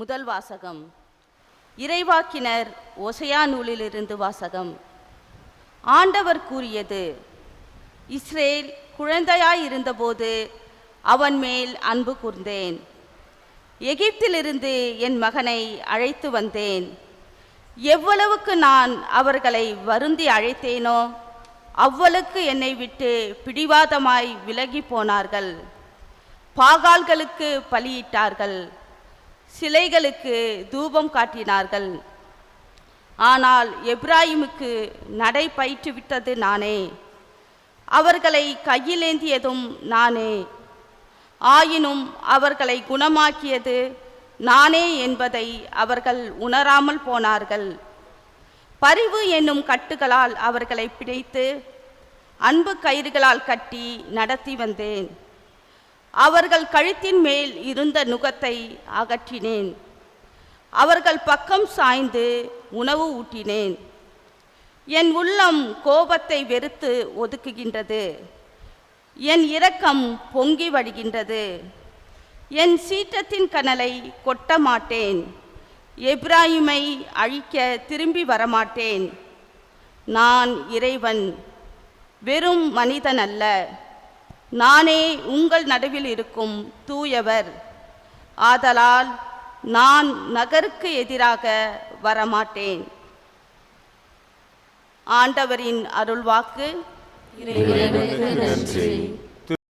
முதல் வாசகம். இறைவாக்கினர் ஒசையா நூலிலிருந்து வாசகம். ஆண்டவர் கூறியது இஸ்ரேல் குழந்தையாய் இருந்தபோது அவன் மேல் அன்பு கூர்ந்தேன். எகிப்திலிருந்து என் மகனை அழைத்து வந்தேன். எவ்வளவுக்கு நான் அவர்களை வருந்தி அழைத்தேனோ அவ்வளவுக்கு என்னை விட்டு பிடிவாதமாய் விலகி போனார்கள். பாகால்களுக்கு பலியிட்டார்கள். சிலைகளுக்கு தூபம் காட்டினார்கள். ஆனால் எப்ராஹிமுக்கு நடை பயிற்றுவிட்டது நானே. அவர்களை கையிலேந்தியதும் நானே. ஆயினும் அவர்களை குணமாக்கியது நானே என்பதை அவர்கள் உணராமல் போனார்கள். பரிவு என்னும் கட்டுகளால் அவர்களை பிடித்து அன்பு கயிறுகளால் கட்டி நடத்தி வந்தேன். அவர்கள் கழுத்தின் மேல் இருந்த நுகத்தை அகற்றினேன். அவர்கள் பக்கம் சாய்ந்து உணவு ஊட்டினேன். என் உள்ளம் கோபத்தை வெறுத்து ஒதுக்குகின்றது. என் இரக்கம் பொங்கி வழிகின்றது. என் சீற்றத்தின் கனலை கொட்ட மாட்டேன். எப்ராஹிமை அழிக்க திரும்பி வரமாட்டேன். நான் இறைவன் வெறும் மனிதன் அல்ல நானே உங்கள் நடுவில் இருக்கும் தூயவர். ஆதலால் நான் நகருக்கு எதிராக வரமாட்டேன். ஆண்டவரின் அருள்வாக்கு. நன்றி.